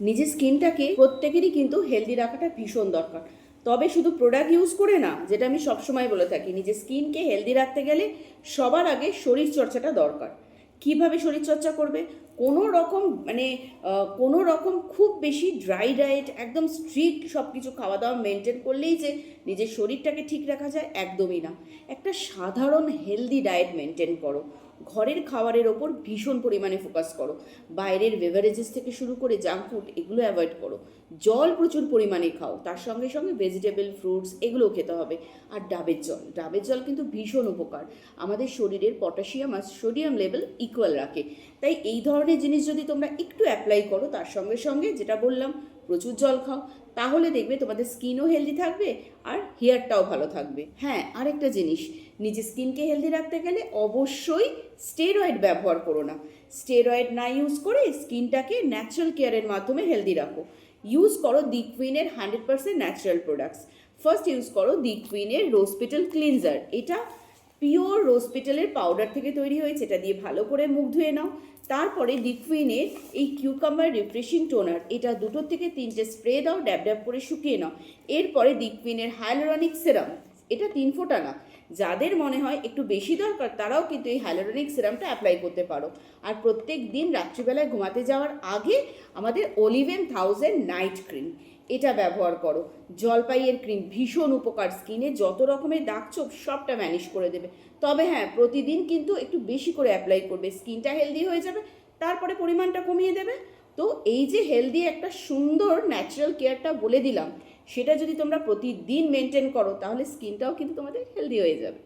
নিজের স্কিনটাকে প্রত্যেকেরই কিন্তু হেলদি রাখাটা ভীষণ দরকার। তবে শুধু প্রোডাক্ট ইউজ করে না, যেটা আমি সবসময় বলে থাকি, নিজের স্কিনকে হেলদি রাখতে গেলে সবার আগে শরীরচর্চাটা দরকার। কীভাবে শরীরচর্চা করবে? কোনো রকম মানে কোনো রকম খুব বেশি ড্রাই ডায়েট একদম স্ট্রিক্ট সব কিছু খাওয়া দাওয়া মেনটেন করলেই যে নিজের শরীরটাকে ঠিক রাখা যায়, একদমই না। একটা সাধারণ হেলদি ডায়েট মেনটেন করো। ঘরের খাবারের ওপর ভীষণ পরিমাণে ফোকাস করো। বাইরের বেভারেজেস থেকে শুরু করে জাঙ্ক ফুড এগুলো অ্যাভয়েড করো। জল প্রচুর পরিমাণে খাও, তার সঙ্গে সঙ্গে ভেজিটেবল ফ্রুটস এগুলোও খেতে হবে। আর ডাবের জল ডাবের জল কিন্তু ভীষণ উপকার। আমাদের শরীরের পটাশিয়াম আর সোডিয়াম লেভেল ইকুয়াল রাখে। তাই এই ধরনের জিনিস যদি তোমরা একটু অ্যাপ্লাই করো, তার সঙ্গে সঙ্গে যেটা বললাম, প্রচুর জল খাও। তাহলে দেখবে তোমাদের স্কিনও হেলদি থাকবে আর হেয়ারটাও ভালো থাকবে। হ্যাঁ আরেকটা জিনিস, নিজের স্কিনকে হেলদি রাখতে গেলে অবশ্যই স্টেরয়েড ব্যবহার করো না। স্টেরয়েড না ইউজ করে স্কিনটাকে ন্যাচারাল কেয়ারের মাধ্যমে হেলদি রাখো। ইউজ করো the কুইনের hundred percent natural products first use করো দি কুইনের রোসপিটাল ক্লিনজার এটা পিওর রোসপিটালের পাউডার থেকে তৈরি হয়েছে, এটা দিয়ে ভালো করে মুখ ধুয়ে নাও। তারপরে লিকুইনের এই কিউকাম্বার রিফ্রেশিং টোনার, এটা দুটো থেকে তিনটে স্প্রে দাও, ড্যাব ড্যাব করে শুকিয়ে নাও। এরপরে লিকুইনের হাইলোরনিক সেরাম, এটা তিন ফোঁটা না। যাদের মনে হয় একটু বেশি দরকার, তারাও কিন্তু এই হ্যালোরনিক সিরামটা অ্যাপ্লাই করতে পারো। আর প্রত্যেক দিন রাত্রিবেলায় ঘুমাতে যাওয়ার আগে আমাদের অলিভেন থাউজেন্ড নাইট ক্রিম। এটা ব্যবহার করো। জলপাইয়ের ক্রিম ভীষণ উপকার স্কিনে যত রকমের দাগ ছোপ সবটা ম্যানেজ করে দেবে। তবে হ্যাঁ প্রতিদিন কিন্তু একটু বেশি করে অ্যাপ্লাই করবে। স্কিনটা হেলদি হয়ে যাবে, তারপরে পরিমাণটা কমিয়ে দেবে। তো এই যে হেলদি একটা সুন্দর ন্যাচারাল কেয়ারটা বলে দিলাম, সেটা যদি তোমরা প্রতিদিন মেনটেন করো, তাহলে স্কিনটাও কিন্তু তোমাদের হেলদি হয়ে যাবে।